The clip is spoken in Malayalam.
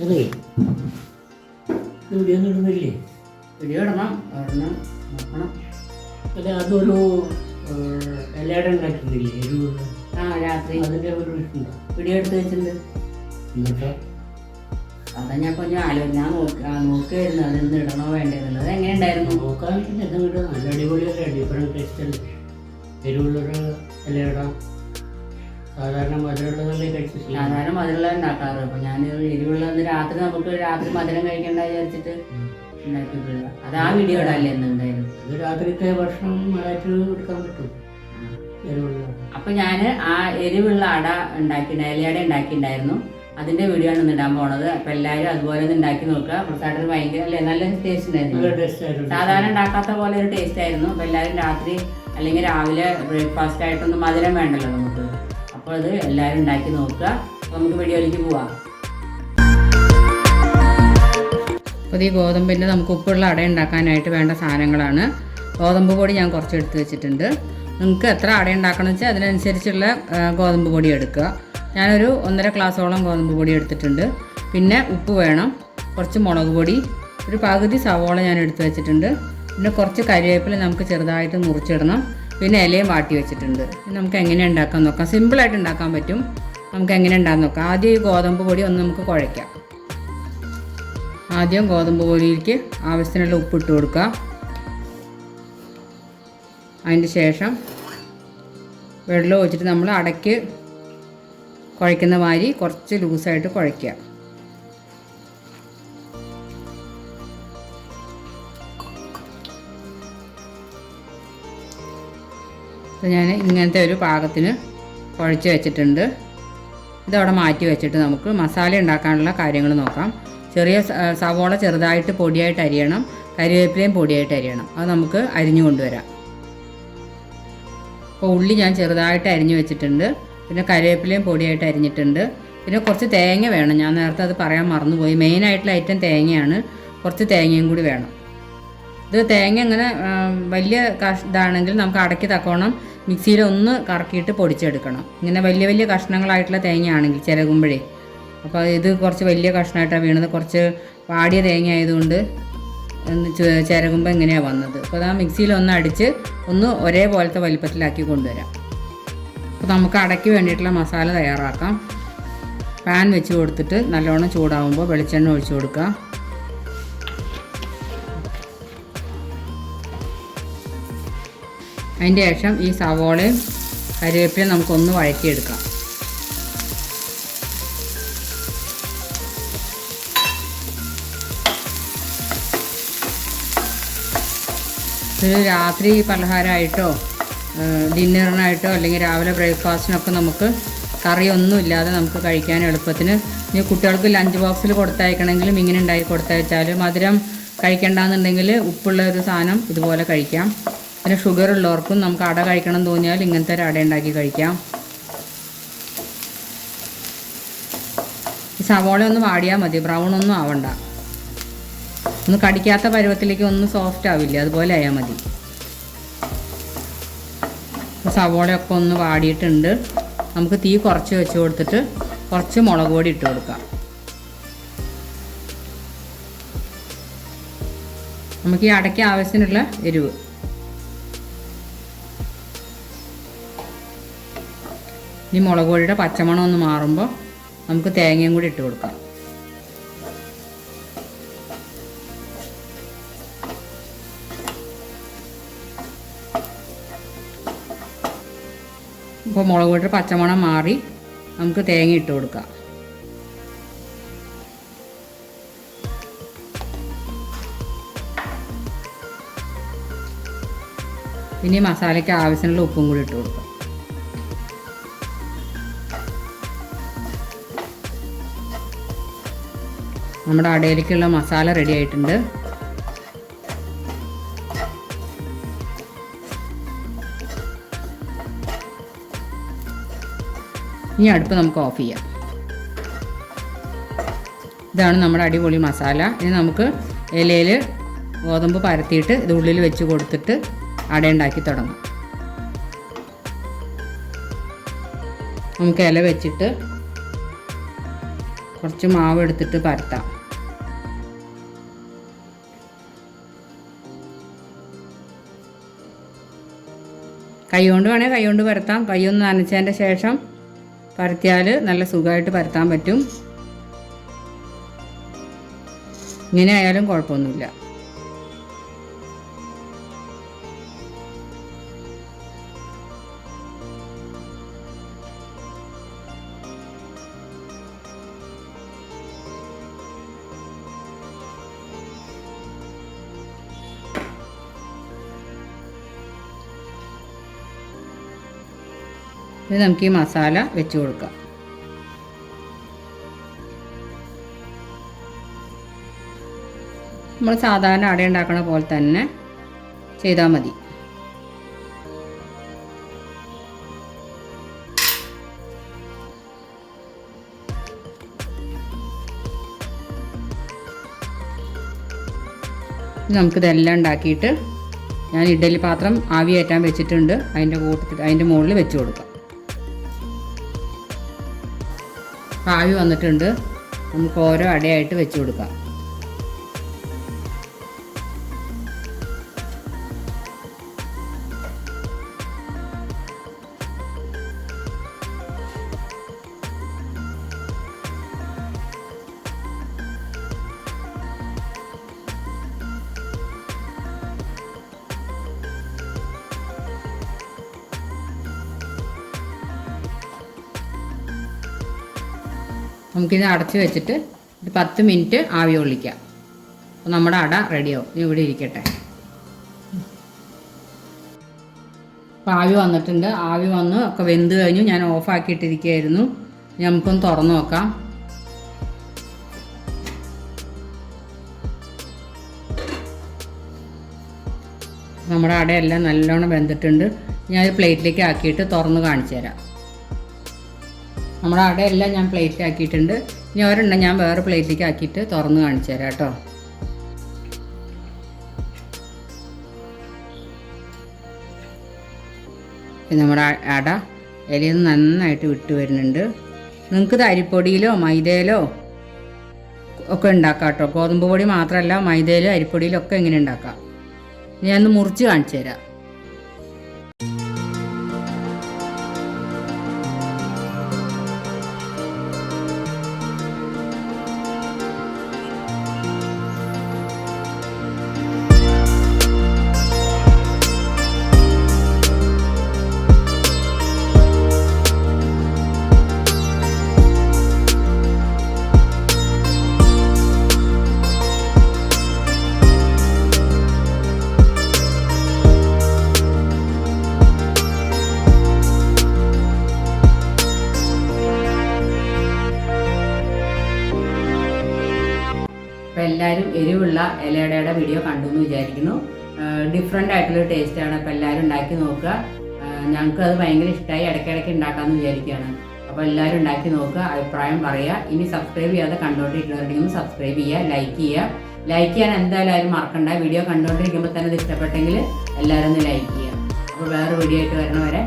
അതെ വീഡിയോ ഒന്നും ഇടുന്നില്ലേ വീഡിയോ ഇടണം ഇടണം നോക്കണം അതെ അതൊരു ഏഹ്, എല്ലായിടം ഉണ്ടാക്കുന്നില്ലേ എരിവുള്ള ആ രാത്രി അതിൻ്റെ ഒരു ഇഷ്ടമുണ്ടോ വീഡിയോ എടുത്ത് വെച്ചിട്ടുണ്ട് എന്നിട്ടോ അതാ ഞാൻ கொஞ்சம் ആലോ ഞാൻ നോക്കി ആ, നോക്കുകയായിരുന്നു അത് എന്ത് ഇടണോ വേണ്ടതെന്നുള്ളത് എങ്ങനെ ഉണ്ടായിരുന്നു നോക്കാൻ എന്തെങ്കിലും നല്ല അടിപൊളിയല്ലേ ഡിഫറെൻറ്റ് ടേസ്റ്റ് അല്ലേ എരിവുള്ളൊരു ഇലയിടാം സാധാരണ കഴിച്ചു സാധാരണ മധുരമുള്ള ഉണ്ടാക്കാറ്. അപ്പൊ ഞാൻ എരിവുള്ള രാത്രി നമുക്ക് രാത്രി മധുരം കഴിക്കണ്ട വിചാരിച്ചിട്ട് ഉണ്ടാക്കിയിട്ടുള്ള അത് ആ വീഡിയോ ഇടാല്ലേ എന്നുണ്ടായിരുന്നു രാത്രിത്തെ ഭക്ഷണം എടുക്കാൻ പറ്റും. അപ്പൊ ഞാൻ ആ എരിവുള്ള അട ഉണ്ടാക്കി ഇലയട ഉണ്ടാക്കിയിട്ടുണ്ടായിരുന്നു അതിന്റെ വീഡിയോ ആണ് ഇടാൻ പോണത്. അപ്പൊ എല്ലാരും അതുപോലെ ഒന്ന് ഉണ്ടാക്കി നോക്കുക. പ്രസാദത്തിന് ഭയങ്കര അല്ലേ? നല്ല ടേസ്റ്റ് ഉണ്ടായിരുന്നു. സാധാരണ ഉണ്ടാക്കാത്ത പോലെ ഒരു ടേസ്റ്റ് ആയിരുന്നു. അപ്പൊ എല്ലാരും രാത്രി അല്ലെങ്കിൽ രാവിലെ ബ്രേക്ക്ഫാസ്റ്റ് ആയിട്ടൊന്നും മധുരം വേണ്ടല്ലോ നമുക്ക്. അപ്പോൾ അത് എല്ലാവരും ഉണ്ടാക്കി നോക്കുക. നമുക്ക് വീഡിയോയിലേക്ക് പോവാം. അപ്പോൾ ഈ ഗോതമ്പിന്റെ നമുക്ക് ഉപ്പുള്ള അട ഉണ്ടാക്കാനായിട്ട് വേണ്ട സാധനങ്ങളാണ്. ഗോതമ്പ് പൊടി ഞാൻ കുറച്ച് എടുത്ത് വെച്ചിട്ടുണ്ട്. നിങ്ങൾക്ക് എത്ര അട ഉണ്ടാക്കണം വെച്ചാൽ അതിനനുസരിച്ചുള്ള ഗോതമ്പ് പൊടി എടുക്കുക. ഞാനൊരു ഒന്നര ഗ്ലാസോളം ഗോതമ്പ് പൊടി എടുത്തിട്ടുണ്ട്. പിന്നെ ഉപ്പ് വേണം കുറച്ച് മുളക് പൊടി ഒരു പകുതി സവോള ഞാൻ എടുത്ത് വെച്ചിട്ടുണ്ട്. പിന്നെ കുറച്ച് കരിവേപ്പില നമുക്ക് ചെറുതായിട്ട് മുറിച്ചിടണം. പിന്നെ ഇലയും വാട്ടി വെച്ചിട്ടുണ്ട്. നമുക്ക് എങ്ങനെ ഉണ്ടാക്കാൻ നോക്കാം. സിമ്പിളായിട്ട് ഉണ്ടാക്കാൻ പറ്റും. നമുക്ക് എങ്ങനെ ഉണ്ടാകാൻ നോക്കാം. ആദ്യം ഈ ഗോതമ്പ് പൊടി ഒന്ന് നമുക്ക് കുഴയ്ക്കാം. ആദ്യം ഗോതമ്പ് പൊടിയിലേക്ക് ആവശ്യത്തിനുള്ള ഉപ്പിട്ട് കൊടുക്കുക. അതിന്റെ ശേഷം വെള്ളം ഒഴിച്ചിട്ട് നമ്മൾ അടയ്ക്ക് കുഴയ്ക്കുന്ന മാതിരി കുറച്ച് ലൂസായിട്ട് കുഴയ്ക്കുക. അപ്പോൾ ഞാൻ ഇങ്ങനത്തെ ഒരു പാകത്തിന് കുഴച്ച് വെച്ചിട്ടുണ്ട്. ഇതവിടെ മാറ്റി വെച്ചിട്ട് നമുക്ക് മസാല ഉണ്ടാക്കാനുള്ള കാര്യങ്ങൾ നോക്കാം. ചെറിയ സവോള ചെറുതായിട്ട് പൊടിയായിട്ട് അരിയണം. കരിവേപ്പിലയും പൊടിയായിട്ട് അരിയണം. അത് നമുക്ക് അരിഞ്ഞു കൊണ്ടുവരാം. അപ്പോൾ ഉള്ളി ഞാൻ ചെറുതായിട്ട് അരിഞ്ഞു വെച്ചിട്ടുണ്ട്. പിന്നെ കരിവേപ്പിലയും പൊടിയായിട്ട് അരിഞ്ഞിട്ടുണ്ട്. പിന്നെ കുറച്ച് തേങ്ങ വേണം. ഞാൻ നേരത്തെ അത് പറയാൻ മറന്നുപോയി. മെയിനായിട്ടുള്ള ഐറ്റം തേങ്ങയാണ്. കുറച്ച് തേങ്ങയും കൂടി വേണം. ഇത് തേങ്ങ അങ്ങനെ വലിയ കഷ് ഇതാണെങ്കിൽ നമുക്ക് അടക്കി തക്കോണം. മിക്സിയിൽ ഒന്ന് കറക്കിയിട്ട് പൊടിച്ചെടുക്കണം. ഇങ്ങനെ വലിയ വലിയ കഷ്ണങ്ങളായിട്ടുള്ള തേങ്ങയാണെങ്കിൽ ചിരകുമ്പോഴേ. അപ്പോൾ ഇത് കുറച്ച് വലിയ കഷ്ണമായിട്ടാണ് വീണത്. കുറച്ച് വാടിയ തേങ്ങ ആയതുകൊണ്ട് ചിരകുമ്പോൾ ഇങ്ങനെയാണ് വന്നത്. അപ്പോൾ ആ മിക്സിയിൽ ഒന്ന് അടിച്ച് ഒന്ന് ഒരേപോലത്തെ വലിപ്പത്തിലാക്കി കൊണ്ടുവരാം. അപ്പോൾ നമുക്ക് അടയ്ക്ക് വേണ്ടിയിട്ടുള്ള മസാല തയ്യാറാക്കാം. പാൻ വെച്ച് കൊടുത്തിട്ട് നല്ലോണം ചൂടാവുമ്പോൾ വെളിച്ചെണ്ണ ഒഴിച്ചു കൊടുക്കുക അതിന്റെ ശേഷം ഈ സവോളയും കരിവേപ്പിലും നമുക്കൊന്ന് വഴറ്റിയെടുക്കാം. ഒരു രാത്രി പലഹാരമായിട്ടോ ഡിന്നറിനായിട്ടോ അല്ലെങ്കിൽ രാവിലെ ബ്രേക്ക്ഫാസ്റ്റിനൊക്കെ നമുക്ക് കറിയൊന്നും ഇല്ലാതെ നമുക്ക് കഴിക്കാൻ എളുപ്പത്തിന്. ഇനി കുട്ടികൾക്ക് ലഞ്ച് ബോക്സിൽ കൊടുത്തയക്കണമെങ്കിലും ഇങ്ങനെ ഉണ്ടായി കൊടുത്തയച്ചാൽ മധുരം കഴിക്കണ്ടെന്നുണ്ടെങ്കിൽ ഉപ്പുള്ള ഒരു സാധനം ഇതുപോലെ കഴിക്കാം. പിന്നെ ഷുഗർ ഉള്ളവർക്കും നമുക്ക് അട കഴിക്കണം എന്ന് തോന്നിയാൽ ഇങ്ങനത്തെ ഒരു അട ഉണ്ടാക്കി കഴിക്കാം. സവോള ഒന്ന് വാടിയാൽ മതി ബ്രൗൺ ഒന്നും ആവണ്ട. ഒന്ന് കടിക്കാത്ത പരുവത്തിലേക്ക് ഒന്ന് സോഫ്റ്റ് ആവില്ല അതുപോലെ ആയാൽ മതി. സവോളയൊക്കെ ഒന്ന് വാടിയിട്ടുണ്ട്. നമുക്ക് തീ കുറച്ച് വെച്ച് കൊടുത്തിട്ട് കുറച്ച് മുളക് പൊടി ഇട്ട് കൊടുക്കാം. നമുക്ക് ഈ അടയ്ക്ക് ആവശ്യത്തിനുള്ള എരിവ്. ഈ മുളക് പൊടിയുടെ പച്ചമണം ഒന്ന് മാറുമ്പോൾ നമുക്ക് തേങ്ങയും കൂടി ഇട്ട് കൊടുക്കാം. ഇപ്പോൾ മുളക് പൊടിയുടെ പച്ചമണം മാറി നമുക്ക് തേങ്ങ ഇട്ട് കൊടുക്കാം. ഇനി മസാലയ്ക്ക് ആവശ്യമുള്ള ഉപ്പും കൂടി ഇട്ട് കൊടുക്കാം. നമ്മുടെ അടയിലേക്കുള്ള മസാല റെഡി ആയിട്ടുണ്ട്. ഇനി അടുപ്പ് നമുക്ക് ഓഫ് ചെയ്യാം. ഇതാണ് നമ്മുടെ അടിപൊളി മസാല. ഇനി നമുക്ക് ഇലയിൽ ഗോതമ്പ് പരത്തിയിട്ട് ഇത് ഉള്ളിൽ വെച്ച് കൊടുത്തിട്ട് അട ഉണ്ടാക്കി തുടങ്ങാം. നമുക്ക് ഇല വെച്ചിട്ട് കുറച്ച് മാവ് എടുത്തിട്ട് പരത്താം. കൈ കൊണ്ട് വേണേൽ കൈ കൊണ്ട് പരത്താം. കൈ ഒന്ന് നനച്ചതിന്റെ ശേഷം പരത്തിയാൽ നല്ല സുഖമായിട്ട് പരത്താൻ പറ്റും. ഇങ്ങനെ ആയാലും കുഴപ്പമൊന്നുമില്ല. ഇത് നമുക്ക് ഈ മസാല വെച്ച് കൊടുക്കാം. നമ്മൾ സാധാരണ അട ഉണ്ടാക്കുന്ന പോലെ തന്നെ ചെയ്താൽ മതി. നമുക്കിതെല്ലാം ഉണ്ടാക്കിയിട്ട് ഞാൻ ഇഡ്ഡലി പാത്രം ആവിയേറ്റാൻ വെച്ചിട്ടുണ്ട്. അതിന്റെ കൂട്ടത്തിൽ അതിന്റെ മുകളിൽ വെച്ച് കൊടുക്കാം. ആവി വന്നിട്ടുണ്ട്. നമുക്ക് ഓരോ അടയായിട്ട് വെച്ച് കൊടുക്കാം. നമുക്കിത് അടച്ച് വെച്ചിട്ട് ഒരു പത്ത് മിനിറ്റ് ആവി കൊള്ളിക്കാം. അപ്പോൾ നമ്മുടെ അട റെഡിയാവും ഇവിടെ ഇരിക്കട്ടെ. അപ്പോൾ ആവി വന്നിട്ടുണ്ട്. ആവി വന്ന് ഒക്കെ വെന്ത് കഴിഞ്ഞു. ഞാൻ ഓഫാക്കിയിട്ടിരിക്കുകയായിരുന്നു നമുക്കൊന്ന് തുറന്നു നോക്കാം. നമ്മുടെ അടയെല്ലാം നല്ലോണം വെന്തിട്ടുണ്ട്. ഞാൻ ഒരു പ്ലേറ്റിലേക്ക് ആക്കിയിട്ട് തുറന്ന് കാണിച്ചു തരാം നമ്മുടെ അടയെല്ലാം ഞാൻ പ്ലേറ്റ് ആക്കിയിട്ടുണ്ട്. ഇനി ഒരെണ്ണം ഞാൻ വേറെ പ്ലേറ്റിലേക്ക് ആക്കിയിട്ട് തുറന്ന് കാണിച്ചു തരാം കേട്ടോ. നമ്മുടെ അട ഇലയിൽ നിന്ന് നന്നായിട്ട് വിട്ട് വരുന്നുണ്ട്. നിങ്ങൾക്ക് അരിപ്പൊടിയിലോ മൈദയിലോ ഒക്കെ ഉണ്ടാക്കാം കേട്ടോ. ഗോതമ്പ് പൊടി മാത്രമല്ല മൈദയിലോ അരിപ്പൊടിയിലോ ഒക്കെ എങ്ങനെ ഉണ്ടാക്കാം. ഞാൻ ഒന്ന് മുറിച്ച് കാണിച്ചു തരാം. എല്ലാവരും എരിവുള്ള ഇലയടയുടെ വീഡിയോ കണ്ടു എന്ന് വിചാരിക്കുന്നു ഡിഫറെന്റ് ആയിട്ടുള്ള ടേസ്റ്റാണ് അപ്പോൾ എല്ലാവരും ഉണ്ടാക്കി നോക്കുക. ഞങ്ങൾക്ക് അത് ഭയങ്കര ഇഷ്ടമായി ഇടയ്ക്കിടയ്ക്ക് ഉണ്ടാക്കാമെന്ന് വിചാരിക്കുകയാണ്. അപ്പോൾ എല്ലാവരും ഉണ്ടാക്കി നോക്കുക അഭിപ്രായം പറയുക. ഇനി സബ്സ്ക്രൈബ് ചെയ്യാതെ കണ്ടുകൊണ്ടിരിക്കുന്നവരുണ്ടെങ്കിൽ സബ്സ്ക്രൈബ് ചെയ്യുക ലൈക്ക് ചെയ്യുക. ലൈക്ക് ചെയ്യാൻ എന്തായാലും മറക്കണ്ട. വീഡിയോ കണ്ടുകൊണ്ടിരിക്കുമ്പോൾ തന്നെ ഇത് ഇഷ്ടപ്പെട്ടെങ്കിൽ എല്ലാവരും ഒന്ന് ലൈക്ക് ചെയ്യുക. അപ്പോൾ വേറെ വീഡിയോ ആയിട്ട് വരണവരെ